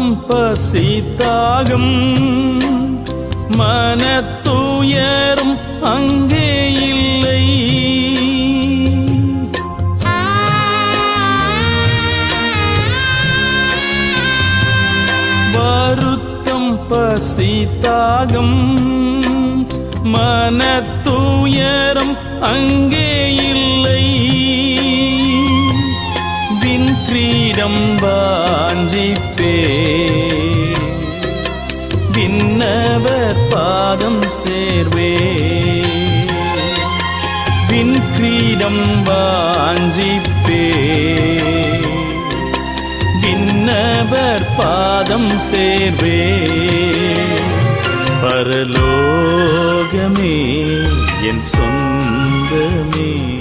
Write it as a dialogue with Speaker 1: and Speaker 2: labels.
Speaker 1: வருத்தம் பசித்தாகம் மனத்துயரும் அங்கே இல்லை. வருத்தம் பசித்தாகம். மனத்துயரும் அங்கே வின் கிரீடம் வாஞ்சிப்பே. விண்ணவர் பாதம் சேர்வே. வின் கிரீடம் வாஞ்சிப்பே. விண்ணவர் பாதம் சேர்வே. பரலோகமே என் சொந்தமே.